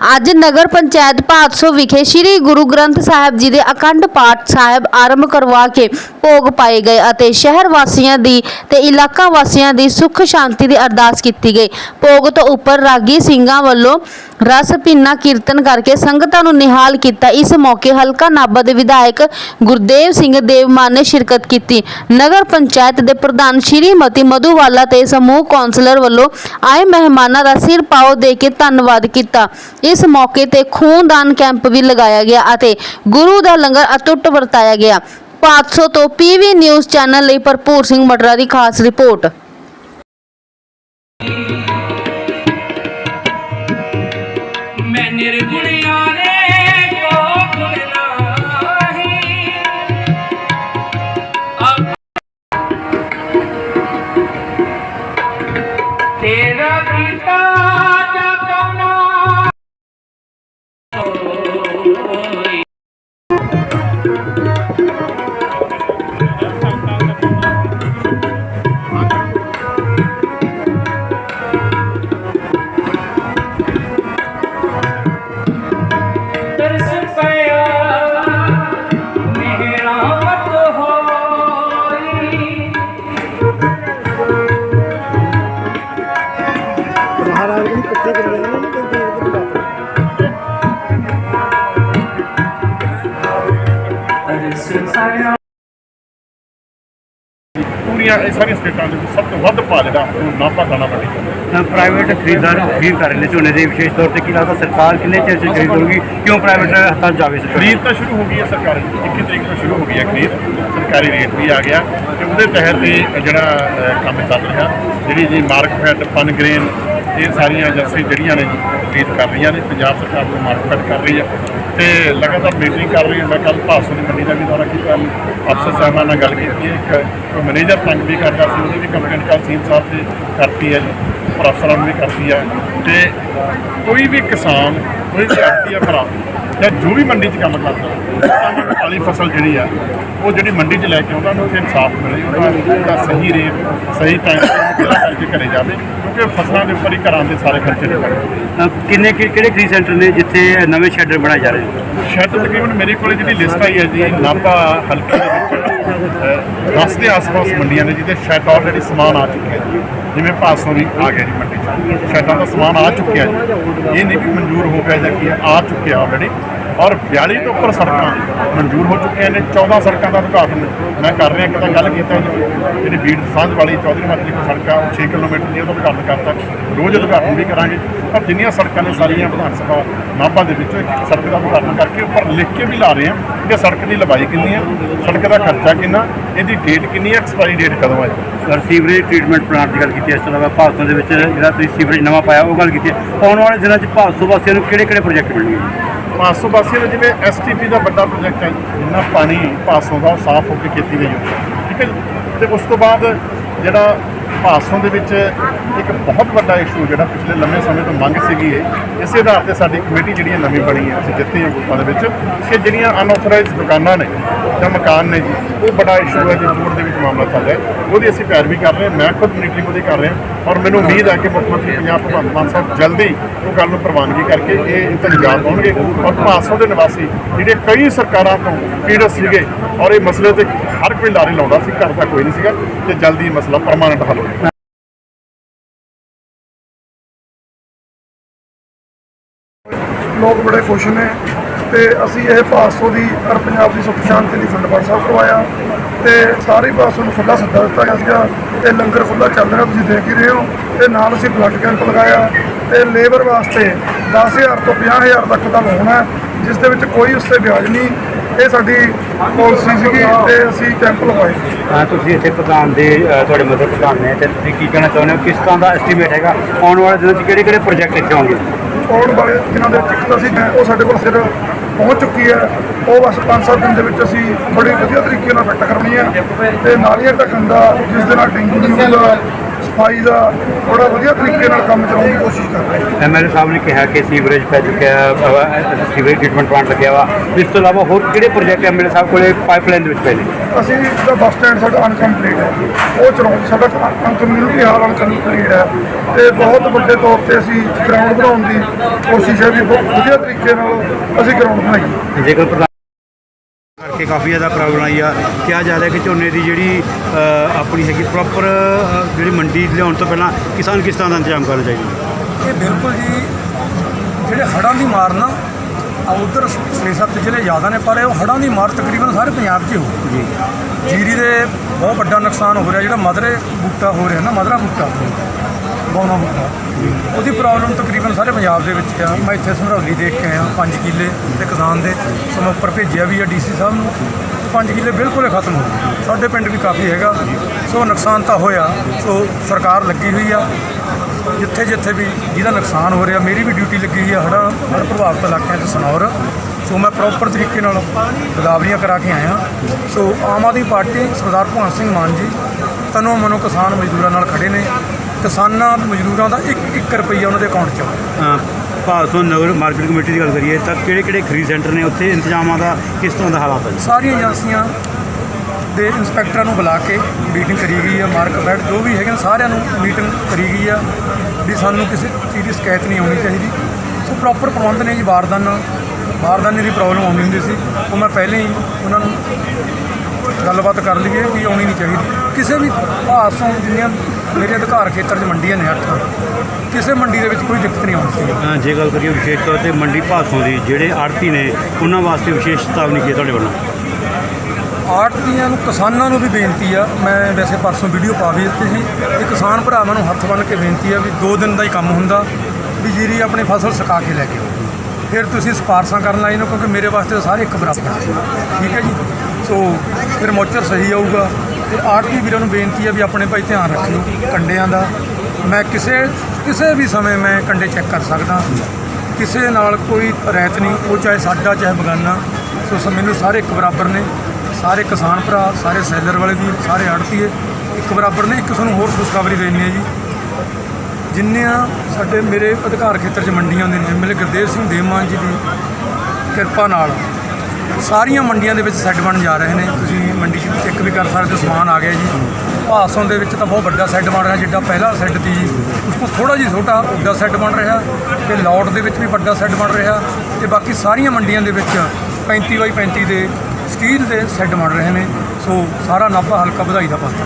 ਅੱਜ ਨਗਰ ਪੰਚਾਇਤ ਭਾਦਸੋ ਵਿਖੇ ਸ੍ਰੀ ਗੁਰੂ ਗ੍ਰੰਥ ਸਾਹਿਬ ਜੀ ਦੇ ਅਖੰਡ ਪਾਠ ਸਾਹਿਬ ਆਰੰਭ ਕਰਵਾ ਕੇ ਭੋਗ ਪਾਏ ਗਏ ਅਤੇ ਸ਼ਹਿਰ ਵਾਸੀਆਂ ਦੀ ਤੇ ਇਲਾਕਾ ਵਾਸੀਆਂ ਦੀ ਸੁੱਖ ਸ਼ਾਂਤੀ ਦੀ ਅਰਦਾਸ ਕੀਤੀ ਗਈ। ਭੋਗ ਤੋਂ ਉੱਪਰ ਰਾਗੀ ਸਿੰਘਾਂ ਵੱਲੋਂ ਰਸ ਭਿੰਨਾ ਕੀਰਤਨ ਕਰਕੇ ਸੰਗਤਾਂ ਨੂੰ ਨਿਹਾਲ ਕੀਤਾ। ਇਸ ਮੌਕੇ ਹਲਕਾ ਨਾਭਾ ਦੇ ਵਿਧਾਇਕ ਗੁਰਦੇਵ ਸਿੰਘ ਦੇਵਮਾਨ ਨੇ ਸ਼ਿਰਕਤ ਕੀਤੀ। ਨਗਰ ਪੰਚਾਇਤ ਦੇ ਪ੍ਰਧਾਨ ਸ਼੍ਰੀਮਤੀ ਮਧੂਵਾਲਾ ਤੇ ਸਮੂਹ ਕੌਂਸਲਰ ਵੱਲੋਂ ਆਏ ਮਹਿਮਾਨਾਂ ਦਾ ਸਿਰ ਪਾਓ ਦੇ ਕੇ ਧੰਨਵਾਦ ਕੀਤਾ। ਇਸ ਮੌਕੇ ਤੇ ਖੂਨਦਾਨ ਕੈਂਪ ਵੀ ਲਗਾਇਆ ਗਿਆ ਅਤੇ ਗੁਰੂ ਦਾ ਲੰਗਰ ਅਟੁੱਟ ਵਰਤਾਇਆ ਗਿਆ। 500 ਤੋਂ ਪੀਵੀ ਨਿਊਜ਼ ਚੈਨਲ ਲਈ ਭਰਪੂਰ ਸਿੰਘ ਮਟਰਾ ਦੀ ਖਾਸ ਰਿਪੋਰਟ। ਮੈਂ ਨਿਰਗੁਣਿਆ ਮਹਾਰਾਜ ਨੂੰ ਕਿੱਥੇ ਕਰ ਲੈਣਾ ਨਾ ਕੋਈ ਦੇਰ ਦੇ ਪਿਆ ਪੂਰੀਆਂ ਇਹ ਸਾਰੀਆਂ ਸਟੇਟਾਂ ਦੇ ਵਿੱਚ ਸਭ ਤੋਂ ਵੱਧ ਭਾਅ ਜਿਹੜਾ ਉਹ ਨਾਭਾ ਦਾਣਾ ਮੰਡੀ ਦਾ ਪ੍ਰਾਈਵੇਟ ਖਰੀਦਦਾਰ ਖਰੀਦ ਕਰ ਰਹੇ ਨੇ ਝੋਨੇ ਦੇ ਵਿਸ਼ੇਸ਼ ਤੌਰ ਤੇ ਕੀ ਲੱਗਦਾ ਸਰਕਾਰ ਕਿੰਨੇ ਚਿਰ ਚ ਖਰੀਦ ਕਰੂਗੀ ਕਿਉਂ ਪ੍ਰਾਈਵੇਟ ਹੱਥਾਂ ਜਾਵੇ ਖਰੀਦ ਤਾਂ ਸ਼ੁਰੂ ਹੋ ਗਈ ਹੈ ਸਰਕਾਰੀ 21 ਤਰੀਕ ਤੋਂ ਸ਼ੁਰੂ ਹੋ ਗਈ ਹੈ ਖਰੀਦ ਸਰਕਾਰੀ ਰੇਟ ਵੀ ਆ ਗਿਆ ਤੇ ਉਹਦੇ ਤਹਿਤ ਜਿਹੜਾ ਕੰਮ ਚੱਲ ਰਿਹਾ ਜਿਹੜੀ ਜੀ ਮਾਰਕਫੈਟ ਪਨਗ੍ਰੇਨ ਇਹ ਸਾਰੀਆਂ ਏਜੰਸੀ ਜਿਹੜੀਆਂ ਨੇ ਜੀ ਕਰ ਰਹੀਆਂ ਨੇ, ਪੰਜਾਬ ਸਰਕਾਰ ਨੂੰ ਮਾਰਕਫੈਟ ਕਰ ਰਹੀ ਹੈ ਤੇ ਲਗਾਤਾਰ ਮੀਟਿੰਗ ਕਰ ਰਹੀ ਹੈ ਮੈਂ ਕੱਲ ਭਾਸੋ ਦੀ ਮੰਡੀ ਦਾ ਵੀ ਦੌਰਾ ਕੀਤਾ ਅਫਸਰ ਸਾਹਿਬਾਂ ਨਾਲ ਗੱਲ ਕੀਤੀ ਹੈ। ਇੱਕ ਮੈਨੇਜਰ ਤੰਗ ਵੀ ਕਰਦਾ ਸੀ, ਉਹਦੀ ਵੀ ਕੰਪਲੇਂਟ ਕੱਲ ਸੀਨ ਸਾਹਿਬ ਤੇ ਕਰਤੀ ਹੈ ਜੀ, ਔਰ ਨੂੰ ਵੀ ਕਰਤੀ ਹੈ। ਤੇ ਕੋਈ ਵੀ ਕਿਸਾਨ ਕੋਈ ਵੀ ਆੜਤੀ ਆ ਭਰਾ ਜਾਂ ਜੋ ਵੀ ਮੰਡੀ 'ਚ ਕੰਮ ਕਰਦਾ ਤਾਂ ਕਾਲੀ ਫਸਲ ਜਿਹੜੀ ਆ ਉਹ ਜਿਹੜੀ ਮੰਡੀ 'ਚ ਲੈ ਕੇ ਆਉਂਦਾ ਉਹਨੂੰ ਉੱਥੇ ਇਨਸਾਫ ਮਿਲੇ ਉਹਦਾ ਸਹੀ ਰੇਟ ਸਹੀ ਟਾਈਮ ਤੇ ਕਰਕੇ ਘਰੇ ਜਾਵੇ ਕਿਉਂਕਿ ਫਸਲਾਂ ਦੇ ਉੱਪਰ ਹੀ ਘਰਾਂ ਦੇ ਸਾਰੇ ਖਰਚੇ ਨਿਕਲਦੇ ਅਹ ਕਿੰਨੇ ਕਿਹੜੇ ਖਰੀਦ ਸੈਂਟਰ ਨੇ ਜਿੱਥੇ ਨਵੇਂ ਸ਼ੈਡਰ ਬਣਾਏ ਜਾ ਰਹੇ ਨੇ? ਸ਼ਾਇਦ ਤਕਰੀਬਨ ਮੇਰੇ ਕੋਲੇ ਜਿਹੜੀ ਲਿਸਟ ਆਈ ਹੈ ਜੀ ਨਾਭਾ ਹਲਕੇ ਦੇ ਵਿੱਚ 10 ਦੇ ਆਸ-ਪਾਸ ਮੰਡੀਆਂ ਨੇ ਜਿਹਦੇ ਸ਼ੈਡ ਆਲਰੇਡੀ ਸਮਾਨ ਆ ਚੁੱਕਿਆ ਜੀ ਜਿਵੇਂ ਭਾਸੋਂ ਵੀ ਆ ਗਿਆ ਜੀ ਮੰਡੀ 'ਚ। ਸ਼ੈਡਾਂ ਦਾ ਸਮਾਨ ਆ ਚੁੱਕਿਆ ਜੀ। ਇਹ ਨਹੀਂ ਵੀ ਮਨਜ਼ੂਰ ਹੋ ਗਿਆ ਜਾਂ ਕੀ ਆ ਚੁੱਕਿਆ ਆਲਰੇਡੀ ਔਰ 42 ਤੋਂ ਉੱਪਰ ਸੜਕਾਂ ਮਨਜ਼ੂਰ ਹੋ ਚੁੱਕੀਆਂ ਨੇ 14 ਸੜਕਾਂ ਦਾ ਉਦਘਾਟਨ ਮੈਂ ਕਰ ਰਿਹਾ ਕਿ ਤਾਂ ਗੱਲ ਕੀਤਾ ਜੀ, ਜਿਹੜੀ ਬੀੜ ਸਾਂਝ ਵਾਲੀ ਚੌਧਰੀ ਮਾਜਰੀ ਦੀ ਸੜਕ ਆ 6 ਕਿਲੋਮੀਟਰ ਦੀ ਉਹਦਾ ਉਦਘਾਟਨ ਕਰਤਾ। ਰੋਜ਼ ਉਦਘਾਟਨ ਵੀ ਕਰਾਂਗੇ। ਪਰ ਜਿੰਨੀਆਂ ਸੜਕਾਂ ਨੇ ਸਾਰੀਆਂ ਵਿਧਾਨ ਸਭਾ ਨਾਭਾ ਦੇ ਵਿੱਚ ਇੱਕ ਸੜਕ ਦਾ ਉਦਘਾਟਨ ਕਰਕੇ ਉੱਪਰ ਲਿਖ ਕੇ ਵੀ ਲਾ ਰਹੇ ਹਾਂ ਕਿ ਸੜਕ ਦੀ ਲੰਬਾਈ ਕਿੰਨੀ ਹੈ ਸੜਕ ਦਾ ਖਰਚਾ ਕਿੰਨਾ, ਇਹਦੀ ਡੇਟ ਕਿੰਨੀ ਹੈ ਐਕਸਪਾਇਰੀ ਡੇਟ ਕਦੋਂ ਹੈ ਸਰ, ਸੀਵਰੇਜ ਟ੍ਰੀਟਮੈਂਟ ਪਲਾਂਟ ਦੀ ਗੱਲ ਕੀਤੀ ਇਸ ਤੋਂ ਇਲਾਵਾ ਭਾਰਤੋਂ ਦੇ ਵਿੱਚ ਜਿਹੜਾ ਤੁਸੀਂ ਸੀਵਰੇਜ ਨਵਾਂ ਪਾਇਆ, ਉਹ ਗੱਲ ਕੀਤੀ ਹੈ। ਆਉਣ ਵਾਲੇ ਦਿਨਾਂ 'ਚ ਭਾਰਤੋਂ ਵਾਸੀਆਂ ਨੂੰ ਕਿਹੜੇ ਕਿਹੜੇ ਪ੍ਰੋਜੈਕਟ ਮਿਲਣਗੇ? 500 ਵਾਸੀਆਂ ਦਾ ਜਿਵੇਂ ਐਸਟੀਪੀ ਦਾ ਵੱਡਾ ਪ੍ਰੋਜੈਕਟ ਹੈ ਜਿੰਨਾ ਪਾਣੀ ਪਾਸੋਂ ਦਾ ਉਹ ਸਾਫ਼ ਹੋ ਕੇ ਖੇਤੀ ਲਈ ਠੀਕ ਹੈ ਜੀ? ਤੇ ਉਸ ਤੋਂ ਬਾਅਦ ਜਿਹੜਾ ਭਾਸੋਂ ਦੇ ਵਿੱਚ ਇੱਕ ਬਹੁਤ ਵੱਡਾ ਇਸ਼ੂ ਜਿਹੜਾ ਪਿਛਲੇ ਲੰਮੇ ਸਮੇਂ ਤੋਂ ਮੰਗ ਸੀਗੀ ਇਹ, ਇਸੇ ਆਧਾਰ ਤੇ ਸਾਡੀ ਕਮੇਟੀ ਜਿਹੜੀ ਹੈ ਨਵੀਂ ਬਣੀ ਹੈ, ਅਸੀਂ ਜਿੱਤੇ ਹਾਂ ਗਰੁੱਪਾਂ ਦੇ ਵਿੱਚ, ਕਿ ਜਿਹੜੀਆਂ ਅਨਆਥੋਰਾਈਜ਼ਡ ਦੁਕਾਨਾਂ ਨੇ ਜਾਂ ਮਕਾਨ ਨੇ ਜੀ, ਉਹ ਬੜਾ ਇਸ਼ੂ ਹੈ, ਜੀ ਬੋਰਡ ਦੇ ਵਿੱਚ ਮਾਮਲਾ ਚੱਲ ਰਿਹਾ ਉਹਦੀ ਅਸੀਂ ਪੈਰਵੀ ਕਰ ਰਹੇ ਹਾਂ, ਮੈਂ ਖੁਦ ਮੀਟਿੰਗ ਉਹਦੀ ਕਰ ਰਿਹਾ ਔਰ ਮੈਨੂੰ ਉਮੀਦ ਹੈ ਕਿ ਮੁੱਖ ਮੰਤਰੀ ਪੰਜਾਬ ਭਗਵੰਤ ਮਾਨ ਸਾਹਿਬ ਜਲਦੀ ਉਹ ਗੱਲ ਨੂੰ ਪ੍ਰਵਾਨਗੀ ਕਰਕੇ ਇਹ ਇੰਤਜ਼ਾਮ ਹੋਣਗੇ ਔਰ ਭਾਸੋ ਦੇ ਨਿਵਾਸੀ ਜਿਹੜੇ ਕਈ ਸਰਕਾਰਾਂ ਤੋਂ ਪੀੜਤ ਸੀਗੇ, ਔਰ ਇਹ ਮਸਲੇ ਤੇ ਹਰ ਲਾਉਂਦਾ ਸੀ ਕਰਦਾ ਕੋਈ ਨਹੀਂ ਸੀਗਾ ਤੇ ਜਲਦੀ ਇਹ ਮਸਲਾ ਪਰਮਾਨੈਂਟ ਹੱਲ ਹੋ ਜਾਵੇ ਲੋਕ ਬੜੇ ਖੁਸ਼ ਨੇ ਤੇ ਅਸੀਂ ਇਹ ਭਾਸੋ ਦੀ ਹਰ ਪੰਜਾਬ ਦੀ ਸੁੱਖ ਸ਼ਾਂਤੀ ਲਈ ਅਖੰਡ ਪਾਠ ਸਾਹਿਬ ਕਰਵਾਇਆ ਤੇ ਸਾਰੇ ਪਾਸੋਂ ਨੂੰ ਖੁੱਲਾ ਸੱਦਾ ਦਿੱਤਾ ਗਿਆ ਸੀਗਾ। ਤੇ ਲੰਗਰ ਖੁੱਲਾ ਚੱਲ ਰਿਹਾ, ਤੁਸੀਂ ਦੇਖ ਹੀ ਰਹੇ ਹੋ। ਤੇ ਨਾਲ ਅਸੀਂ ਬਲੱਡ ਕੈਂਪ ਲਗਾਇਆ ਤੇ ਲੇਬਰ ਵਾਸਤੇ 10000 ਤੋਂ 50000 ਤੱਕ ਦਾ ਲੋਨ ਹੈ। ਜਿਸ ਦੇ ਵਿੱਚ ਕੋਈ ਉਸ ਤੇ ਵਿਆਜ ਨਹੀਂ। ਇਹ ਸਾਡੀ ਪਾਲਿਸੀ ਸੀਗੀ ਤੇ ਅਸੀਂ ਕੈਂਪ ਲਗਾਏ ਅਹ ਤੁਸੀਂ ਇੱਥੇ ਪ੍ਰਧਾਨ ਦੇ ਤੁਹਾਡੇ ਮਦਰ ਪ੍ਰਧਾਨ ਨੇ ਤੇ ਤੁਸੀਂ ਕੀ ਕਹਿਣਾ ਚਾਹੁੰਦੇ ਹੋ? ਕਿਸ ਤਰ੍ਹਾਂ ਦਾ ਐਸਟੀਮੇਟ ਹੈਗਾ? ਆਉਣ ਵਾਲੇ ਦਿਨਾਂ 'ਚ ਕਿਹੜੇ ਕਿਹੜੇ ਪ੍ਰੋਜੈਕਟ ਇੱਥੇ ਆਉਣਗੇ? ਆਉਣ ਵਾਲੇ ਦਿਨਾਂ ਦੇ ਵਿੱਚ ਤਾਂ ਅਸੀਂ ਉਹ ਸਾਡੇ ਕੋਲ ਸਿਰ ਪਹੁੰਚ ਚੁੱਕੀ ਹੈ। ਉਹ ਬਸ 5-7 ਦਿਨ ਦੇ ਵਿੱਚ ਅਸੀਂ ਬੜੀ ਵਧੀਆ ਤਰੀਕੇ ਨਾਲ ਫਿੱਟ ਕਰਨੀ ਹੈ। ਤੇ ਨਾਲੀਆਂ ਢੱਕਣ ਦਾ ਜਿਸ ਦੇ ਨਾਲ ਡੇਂਗੂ ਨਹੀਂ ਹੋਊਗਾ ਸਫ਼ਾਈ ਦਾ ਬੜਾ ਵਧੀਆ ਤਰੀਕੇ ਨਾਲ ਕੰਮ ਚਲਾਉਣ ਦੀ ਕੋਸ਼ਿਸ਼ ਕਰ ਰਹੇ ਹਾਂ। ਐਮਐਲਏ ਸਾਹਿਬ ਨੇ ਕਿਹਾ ਕਿ ਸੀਵਰੇਜ ਪੈ ਚੁੱਕਿਆ ਸੀਵਰੇਜ ਟ੍ਰੀਟਮੈਂਟ ਪਲਾਂਟ ਲੱਗਿਆ ਵਾ। ਇਸ ਤੋਂ ਇਲਾਵਾ ਹੋਰ ਕਿਹੜੇ ਪ੍ਰੋਜੈਕਟ ਐਮਐਲਏ ਸਾਹਿਬ ਕੋਲੇ ਪਾਈਪਲਾਈਨ ਦੇ ਵਿੱਚ ਪਏ ਨੇ? ਅਸੀਂ ਜਿਹੜਾ ਬੱਸ ਸਟੈਂਡ ਸਾਡਾ ਅਨਕੰਪਲੀਟ ਹੈ। ਉਹ ਚਲਾਉਣ ਸਾਡਾ ਕਮਿਊਨਿਟੀ ਹਾਲ ਅਨਕੰਪਲੀਟ ਹੈ। ਤੇ ਬਹੁਤ ਵੱਡੇ ਤੌਰ ਤੇ ਅਸੀਂ ਗਰਾਊਂਡ ਬਣਾਉਣ ਦੀ ਕੋਸ਼ਿਸ਼ ਹੈ ਵੀ ਬਹੁਤ ਵਧੀਆ ਤਰੀਕੇ ਨਾਲ ਅਸੀਂ ਗਰਾਊਂਡ ਬਣਾਈਏ। ਜੇਕਰ ਕਰਕੇ ਕਾਫੀ ਜ਼ਿਆਦਾ ਪ੍ਰੋਬਲਮ ਆਈ ਆ। ਕਿਹਾ ਜਾ ਰਿਹਾ ਕਿ ਝੋਨੇ ਦੀ ਜਿਹੜੀ ਆਪਣੀ ਹੈਗੀ ਪ੍ਰੋਪਰ ਜਿਹੜੀ ਮੰਡੀ ਲਿਆਉਣ ਤੋਂ ਪਹਿਲਾਂ ਕਿਸਾਨ ਕਿਸ ਤਰ੍ਹਾਂ ਦਾ ਇੰਤਜ਼ਾਮ ਕਰਨਾ ਚਾਹੀਦਾ? ਇਹ ਬਿਲਕੁਲ ਜੀ ਜਿਹੜੇ ਹੜ੍ਹਾਂ ਦੀ ਮਾਰ ਨਾ ਉਧਰ 6-7 ਜ਼ਿਲ੍ਹੇ ਜ਼ਿਆਦਾ ਨੇ ਪਰ ਇਹ ਹੜ੍ਹਾਂ ਦੀ ਮਾਰ ਤਕਰੀਬਨ ਸਾਰੇ ਪੰਜਾਬ 'ਚ ਹੀ ਹੋ ਜੀ। ਜੀਰੀ ਦੇ ਬਹੁਤ ਵੱਡਾ ਨੁਕਸਾਨ ਹੋ ਰਿਹਾ ਜਿਹੜਾ ਮਦਰੇ ਬੂਟਾ ਹੋ ਰਿਹਾ ਨਾ ਮਦਰਾ ਬੂਟਾ। ਬੌਨਾ ਬੂਟਾ ਉਹਦੀ ਪ੍ਰੋਬਲਮ ਤਕਰੀਬਨ ਸਾਰੇ ਪੰਜਾਬ ਦੇ ਵਿੱਚ ਆ। ਮੈਂ ਇੱਥੇ ਸਮਰੌਲੀ ਦੇਖ ਕੇ ਆਇਆ 5 ਕਿੱਲੇ ਤੇ ਕਿਸਾਨ ਦੇ ਸੋ ਉੱਪਰ ਭੇਜਿਆ ਵੀ ਆ ਡੀਸੀ ਸਾਹਿਬ ਨੂੰ। 5 ਕਿੱਲੇ ਬਿਲਕੁਲ ਹੀ ਖਤਮ ਹੋ ਗਏ। ਸਾਡੇ ਪਿੰਡ ਵੀ ਕਾਫੀ ਹੈਗਾ। ਸੋ ਨੁਕਸਾਨ ਤਾਂ ਹੋਇਆ। ਸੋ ਸਰਕਾਰ ਲੱਗੀ ਹੋਈ ਆ। ਜਿੱਥੇ ਜਿੱਥੇ ਵੀ ਜਿਹਦਾ ਨੁਕਸਾਨ ਹੋ ਰਿਹਾ, ਮੇਰੀ ਵੀ ਡਿਊਟੀ ਲੱਗੀ ਹੋਈ ਆ ਹੜ੍ਹਾਂ, ਹੜ੍ਹ ਪ੍ਰਭਾਵਿਤ ਇਲਾਕਿਆਂ 'ਚ ਸਨੌਰ। ਸੋ ਮੈਂ ਪ੍ਰੋਪਰ ਤਰੀਕੇ ਨਾਲ ਗਦਾਵਰੀਆਂ ਕਰਾ ਕੇ ਆਇਆ। ਸੋ ਆਮ ਆਦਮੀ ਪਾਰਟੀ ਸਰਦਾਰ ਭਗਵੰਤ ਸਿੰਘ ਮਾਨ ਜੀ, ਤਨੋਂ ਮਨੋਂ ਕਿਸਾਨ ਮਜ਼ਦੂਰਾਂ ਨਾਲ ਖੜੇ ਨੇ। ਕਿਸਾਨਾਂ ਮਜ਼ਦੂਰਾਂ ਦਾ 1-1 ਰੁਪਈਆ ਉਹਨਾਂ ਦੇ ਅਕਾਊਂਟ 'ਚ ਆ। ਭਾਸੋਂ ਨਗਰ ਮਾਰਕੀਟ ਕਮੇਟੀ ਦੀ ਗੱਲ ਕਰੀਏ ਤਾਂ ਕਿਹੜੇ ਕਿਹੜੇ ਖਰੀਦ ਸੈਂਟਰ ਨੇ ਉੱਥੇ ਇੰਤਜ਼ਾਮਾਂ ਦਾ ਕਿਸ ਤਰ੍ਹਾਂ ਦਾ ਹਾਲਾਤ ਹੈ ਜੀ? ਸਾਰੀਆਂ ਏਜੰਸੀਆਂ ਦੇ ਇੰਸਪੈਕਟਰਾਂ ਨੂੰ ਬੁਲਾ ਕੇ ਮੀਟਿੰਗ ਕਰੀ ਗਈ ਹੈ ਮਾਰਕ ਫੈਡ ਜੋ ਵੀ ਹੈਗੇ ਨੇ ਸਾਰਿਆਂ ਨੂੰ ਮੀਟਿੰਗ ਕਰੀ ਗਈ ਆ ਵੀ ਸਾਨੂੰ ਕਿਸੇ ਚੀਜ਼ ਦੀ ਸ਼ਿਕਾਇਤ ਨਹੀਂ ਆਉਣੀ ਚਾਹੀਦੀ ਸੋ ਪ੍ਰੋਪਰ ਪ੍ਰਬੰਧ ਨੇ ਜੀ ਬਾਰਦਾਨਾ ਬਾਰਦਾਨੇ ਦੀ ਪ੍ਰੋਬਲਮ ਆਉਂਦੀ ਹੁੰਦੀ ਸੀ ਉਹ ਮੈਂ ਪਹਿਲਾਂ ਹੀ ਉਹਨਾਂ ਨੂੰ ਗੱਲਬਾਤ ਕਰ ਲਈਏ ਵੀ ਆਉਣੀ ਨਹੀਂ ਚਾਹੀਦੀ ਕਿਸੇ ਵੀ ਭਾਸੋਂ ਜਿੰਨੀਆਂ ਮੇਰੇ ਅਧਿਕਾਰ ਖੇਤਰ 'ਚ ਮੰਡੀਆਂ ਨੇ ਅੱਠ ਕਿਸੇ ਮੰਡੀ ਦੇ ਵਿੱਚ ਕੋਈ ਦਿੱਕਤ ਨਹੀਂ ਆਉਣੀ ਚਾਹੀਦੀ ਅ, ਜੇ ਗੱਲ ਕਰੀਏ ਵਿਸ਼ੇਸ਼ ਤੌਰ ਤੇ ਮੰਡੀ ਭਾਸੋਂ ਦੀ ਜਿਹੜੇ ਆੜਤੀ ਨੇ ਉਹਨਾਂ ਵਾਸਤੇ ਵਿਸ਼ੇਸ਼ ਚੇਤਾਵਨੀ ਕੀ ਹੈ ਤੁਹਾਡੇ ਵੱਲੋਂ? ਆੜਤੀਆਂ ਨੂੰ ਕਿਸਾਨਾਂ ਨੂੰ ਵੀ ਬੇਨਤੀ ਆ। ਮੈਂ ਵੈਸੇ ਪਰਸੋਂ ਵੀਡੀਓ ਪਾ ਵੀ ਦਿੱਤੀ ਸੀ। ਕਿ ਕਿਸਾਨ ਭਰਾਵਾਂ ਨੂੰ ਹੱਥ ਬੰਨ੍ਹ ਕੇ ਬੇਨਤੀ ਆ ਵੀ ਦੋ ਦਿਨ ਦਾ ਹੀ ਕੰਮ ਹੁੰਦਾ ਵੀ ਜੀਰੀ ਆਪਣੀ ਫਸਲ ਸੁਕਾ ਕੇ ਲੈ ਕੇ ਆਓ। ਫਿਰ ਤੁਸੀਂ ਸਿਫਾਰਸ਼ਾਂ ਕਰਨ ਲਾਈ ਨੂੰ ਕਿਉਂਕਿ ਮੇਰੇ ਵਾਸਤੇ ਸਾਰੇ ਇੱਕ ਬਰਾਬਰ। ਠੀਕ ਹੈ ਜੀ? ਸੋ ਫਿਰ ਮੋਚਰ ਸਹੀ ਆਊਗਾ। ਤੇ ਆੜਤੀ ਵੀਰਾਂ ਨੂੰ ਬੇਨਤੀ ਆ ਵੀ ਆਪਣੇ ਭਾਈ ਧਿਆਨ ਰੱਖਿਓ ਕੰਡਿਆਂ ਦਾ। ਮੈਂ ਕਿਸੇ ਕਿਸੇ ਵੀ ਸਮੇਂ ਮੈਂ ਕੰਡੇ ਚੈੱਕ ਕਰ ਸਕਦਾ। ਕਿਸੇ ਨਾਲ ਕੋਈ ਰਹਿਤ ਨਹੀਂ, ਉਹ ਚਾਹੇ ਸਾਡਾ, ਚਾਹੇ ਬਗਾਨਾ। ਸੋ ਸ- ਮੈਨੂੰ ਸਾਰੇ ਇੱਕ ਬਰਾਬਰ ਨੇ, ਸਾਰੇ ਕਿਸਾਨ ਭਰਾ, ਸਾਰੇ ਸੈਲਰ ਵਾਲੇ ਵੀ, ਸਾਰੇ ਆੜਤੀਏ ਇੱਕ ਬਰਾਬਰ ਨੇ, ਇੱਕ ਤੁਹਾਨੂੰ ਹੋਰ ਖੁਸ਼ਖਬਰੀ ਦੇਣੀ ਹੈ ਜੀ। ਜਿੰਨੀਆਂ ਸਾਡੇ ਮੇਰੇ ਅਧਿਕਾਰ ਖੇਤਰ 'ਚ ਮੰਡੀਆਂ ਹੁੰਦੀਆਂ ਨੇ ਐਮਐਲਏ ਗੁਰਦੇਵ ਸਿੰਘ ਦੇਵਮਾਨ ਜੀ ਦੀ ਕਿਰਪਾ ਨਾਲ ਸਾਰੀਆਂ ਮੰਡੀਆਂ ਦੇ ਵਿੱਚ ਸੈੱਡ ਬਣ ਜਾ ਰਹੇ ਨੇ। ਤੁਸੀਂ ਮੰਡੀ 'ਚ ਚੈੱਕ ਵੀ ਕਰ ਸਕਦੇ ਹੋ, ਸਮਾਨ ਆ ਗਿਆ ਜੀ। ਭਾਸੋਂ ਦੇ ਵਿੱਚ ਤਾਂ ਬਹੁਤ ਵੱਡਾ ਸੈੱਟ ਬਣ ਰਿਹਾ, ਜਿੱਦਾਂ ਪਹਿਲਾ ਸੈੱਡ ਸੀ। ਜੀ ਉਸ ਤੋਂ ਥੋੜਾ ਜਿਹਾ ਛੋਟਾ ਉੱਡਾ ਸੈੱਟ ਬਣ ਰਿਹਾ ਤੇ ਲੌਟ ਦੇ ਵਿੱਚ ਵੀ ਵੱਡਾ ਸੈੱਡ ਬਣ ਰਿਹਾ ਤੇ ਬਾਕੀ ਸਾਰੀਆਂ ਮੰਡੀਆਂ ਦੇ ਵਿੱਚ 35 ਬਾਈ 35 ਦੇ ਸਟੀਲ ਦੇ ਸੈੱਡ ਬਣ ਰਹੇ ਨੇ। ਸੋ ਸਾਰਾ ਨਾਭਾ ਹਲਕਾ ਵਧਾਈ ਦਾ ਪਾਸਾ।